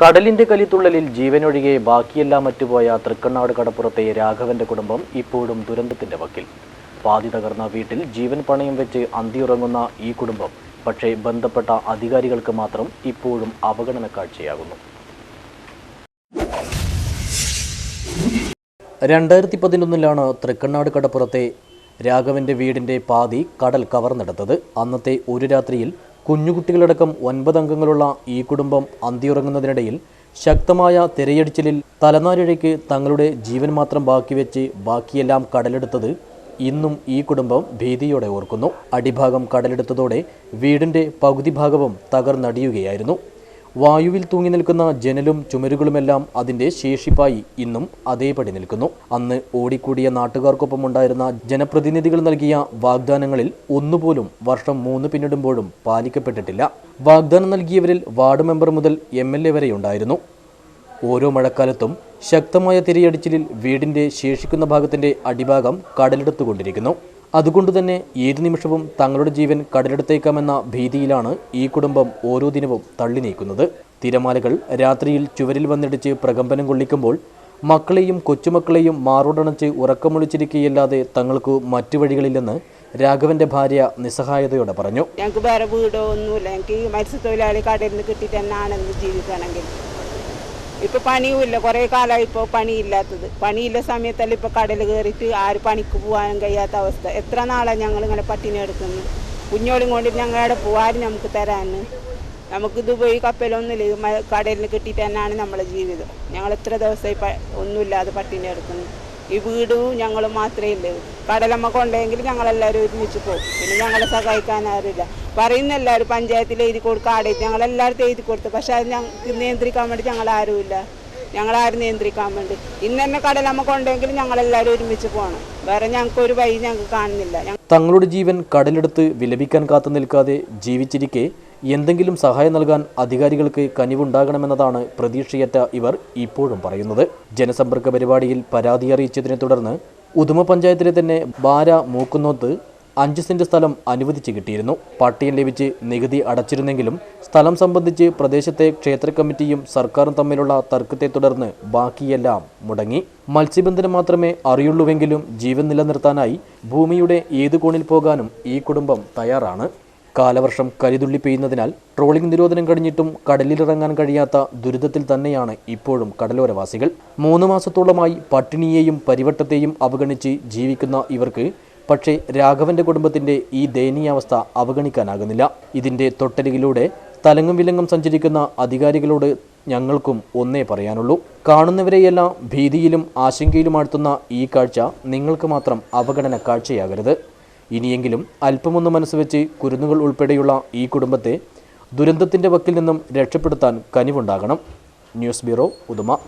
കടലിന്റെ കലിത്തുള്ളലിൽ ജീവനൊഴികെ ബാക്കിയെല്ലാം മറ്റുപോയ തൃക്കണ്ണാട് കടപ്പുറത്തെ രാഘവന്റെ കുടുംബം ഇപ്പോഴും ദുരന്തത്തിന്റെ വക്കിൽ. പാതി തകർന്ന വീട്ടിൽ ജീവൻ പണയം വെച്ച് അന്തിയുറങ്ങുന്ന ഈ കുടുംബം പക്ഷേ ബന്ധപ്പെട്ട അധികാരികൾക്ക് മാത്രം ഇപ്പോഴും അവഗണന കാഴ്ചയാകുന്നു. രണ്ടായിരത്തി പതിനൊന്നിലാണ് തൃക്കണ്ണാട് കടപ്പുറത്തെ രാഘവന്റെ വീടിന്റെ പാതി കടൽ കവർന്നെടുത്തത്. അന്നത്തെ ഒരു രാത്രിയിൽ കുഞ്ഞുകുട്ടികളടക്കം ഒൻപത് അംഗങ്ങളുള്ള ഈ കുടുംബം അന്തിയുറങ്ങുന്നതിനിടയിൽ ശക്തമായ തിരയടിച്ചിലിൽ തലനാരിഴയ്ക്ക് തങ്ങളുടെ ജീവൻ മാത്രം ബാക്കി വെച്ച് ബാക്കിയെല്ലാം കടലെടുത്തത് ഇന്നും ഈ കുടുംബം ഭീതിയോടെ ഓർക്കുന്നു. അടിഭാഗം കടലെടുത്തതോടെ വീടിന്റെ പകുതി ഭാഗവും തകർന്നടിയുകയായിരുന്നു. വായുവിൽ തൂങ്ങി നിൽക്കുന്ന ജനലും ചുമരുകളുമെല്ലാം അതിന്റെ ശേഷിപ്പായി ഇന്നും അതേപടി നിൽക്കുന്നു. അന്ന് ഓടിക്കൂടിയ നാട്ടുകാർക്കൊപ്പം ഉണ്ടായിരുന്ന ജനപ്രതിനിധികൾ നൽകിയ വാഗ്ദാനങ്ങളിൽ ഒന്നുപോലും വർഷം മൂന്ന് പിന്നിടുമ്പോഴും പാലിക്കപ്പെട്ടിട്ടില്ല. വാഗ്ദാനം നൽകിയവരിൽ വാർഡ് മെമ്പർ മുതൽ എം എൽ എ വരെയുണ്ടായിരുന്നു ഓരോ മഴക്കാലത്തും ശക്തമായ തിരയടിച്ചിലിൽ വീടിന്റെ ശേഷിക്കുന്ന ഭാഗത്തിന്റെ അടിഭാഗം കടലെടുത്തുകൊണ്ടിരിക്കുന്നു. അതുകൊണ്ട് തന്നെ ഏതു നിമിഷവും തങ്ങളുടെ ജീവൻ കടലെടുത്തേക്കാമെന്ന ഭീതിയിലാണ് ഈ കുടുംബം ഓരോ ദിനവും തള്ളി നീക്കുന്നത്. തിരമാലകൾ രാത്രിയിൽ ചുവരിൽ വന്നിടിച്ച് പ്രകമ്പനം കൊള്ളിക്കുമ്പോൾ മക്കളെയും കൊച്ചുമക്കളെയും മാറോടണച്ച് ഉറക്കമൊളിച്ചിരിക്കുകയല്ലാതെ തങ്ങൾക്ക് മറ്റു വഴികളില്ലെന്ന് രാഘവന്റെ ഭാര്യ നിസ്സഹായതയോടെ പറഞ്ഞു. ഞങ്ങൾക്ക് വേറെ വീടോ ഒന്നുമില്ല. ഞങ്ങൾക്ക് ഈ മത്സ്യത്തൊഴിലാളി കടയിൽ നിന്ന് കിട്ടിയിട്ട് തന്നെയാണെന്ന് ജീവിക്കണമെങ്കിൽ ഇപ്പൊ പണിയുമില്ല. കുറേ കാലമായി ഇപ്പോൾ പണിയില്ലാത്തത്. പണിയില്ല സമയത്തല്ല ഇപ്പൊ കടൽ കയറിയിട്ട് ആര് പണിക്ക് പോകാനും കഴിയാത്ത അവസ്ഥ. എത്ര നാളാണ് ഞങ്ങൾ ഇങ്ങനെ പട്ടിണി എടുക്കുന്നത് കുഞ്ഞോളും കൊണ്ട് ഞങ്ങളുടെ അവിടെ പോകും ആരും നമുക്ക് തരാന്ന് നമുക്ക് ദുബായ് കപ്പലൊന്നുമില്ല. നിന്ന് കിട്ടിയിട്ട് തന്നെയാണ് നമ്മളെ ജീവിതം. ഞങ്ങൾ എത്ര ദിവസമായി ഒന്നുമില്ലാതെ പട്ടിണി എടുക്കുന്നു ഈ വീടും ഞങ്ങൾ മാത്രമേ ഉള്ളൂ കടലമ്മ കൊണ്ടെങ്കിൽ ഞങ്ങളെല്ലാവരും ഒരുമിച്ച് പോകും. പിന്നെ ഞങ്ങളെ സഹായിക്കാൻ ആരുമില്ല. പറയുന്ന എല്ലാവരും പഞ്ചായത്തിൽ എഴുതി കൊടുക്കുക ആടെ ഞങ്ങളെല്ലായിടത്തും എഴുതി കൊടുത്തു. പക്ഷെ അത് ഞങ്ങൾക്ക് നിയന്ത്രിക്കാൻ വേണ്ടി ഞങ്ങളാരുമില്ല ഞങ്ങളാരും നിയന്ത്രിക്കാൻ വേണ്ടി. ഇന്ന് തന്നെ കടലമ്മ കൊണ്ടെങ്കിൽ ഞങ്ങളെല്ലാവരും ഒരുമിച്ച് പോകണം വേറെ ഞങ്ങൾക്ക് ഒരു വഴി ഞങ്ങൾക്ക് കാണുന്നില്ല. തങ്ങളുടെ ജീവൻ കടലെടുത്ത് വിലപിക്കാൻ കാത്തു നിൽക്കാതെ ജീവിച്ചിരിക്കെ എന്തെങ്കിലും സഹായം നൽകാൻ അധികാരികൾക്ക് കനിവുണ്ടാകണമെന്നതാണ് പ്രതീക്ഷയറ്റ ഇവർ ഇപ്പോഴും പറയുന്നത്. ജനസമ്പർക്ക പരിപാടിയിൽ പരാതി അറിയിച്ചതിനെ തുടർന്ന് ഉദുമ പഞ്ചായത്തിലെ തന്നെ ബാര മൂക്കുന്നോത്ത് അഞ്ച് സെന്റ് സ്ഥലം അനുവദിച്ച് കിട്ടിയിരുന്നു. പട്ടിയം ലഭിച്ച് നികുതി അടച്ചിരുന്നെങ്കിലും സ്ഥലം സംബന്ധിച്ച് പ്രദേശത്തെ ക്ഷേത്ര കമ്മിറ്റിയും സർക്കാരും തമ്മിലുള്ള തർക്കത്തെ തുടർന്ന് ബാക്കിയെല്ലാം മുടങ്ങി. മത്സ്യബന്ധനം മാത്രമേ അറിയുള്ളൂവെങ്കിലും ജീവൻ നിലനിർത്താനായി ഭൂമിയുടെ ഏത് കോണിൽ പോകാനും ഈ കുടുംബം തയ്യാറാണ്. കാലവർഷം കരിതുള്ളി പെയ്യുന്നതിനാൽ ട്രോളിംഗ് നിരോധനം കഴിഞ്ഞിട്ടും കടലിലിറങ്ങാൻ കഴിയാത്ത ദുരിതത്തിൽ തന്നെയാണ് ഇപ്പോഴും കടലോരവാസികൾ. മൂന്ന് മാസത്തോളമായി പട്ടിണിയെയും പരിവട്ടത്തെയും അവഗണിച്ച് ജീവിക്കുന്ന ഇവർക്ക് പക്ഷേ രാഘവന്റെ കുടുംബത്തിന്റെ ഈ ദയനീയാവസ്ഥ അവഗണിക്കാനാകുന്നില്ല. ഇതിന്റെ തൊട്ടരികിലൂടെ തലങ്ങും വിലങ്ങും സഞ്ചരിക്കുന്ന അധികാരികളോട് ഞങ്ങൾക്കും ഒന്നേ പറയാനുള്ളൂ. കാണുന്നവരെയെല്ലാം ഭീതിയിലും ആശങ്കയിലും ആഴ്ത്തുന്ന ഈ കാഴ്ച നിങ്ങൾക്ക് മാത്രം അവഗണന കാഴ്ചയാകരുത്. ഇനിയെങ്കിലും അല്പമൊന്ന് മനസ്സുവെച്ച് കുരുന്നുകൾ ഉൾപ്പെടെയുള്ള ഈ കുടുംബത്തെ ദുരന്തത്തിന്റെ വക്കിൽ നിന്നും രക്ഷപ്പെടുത്താൻ കനിവുണ്ടാകണം. News bureau Uduma.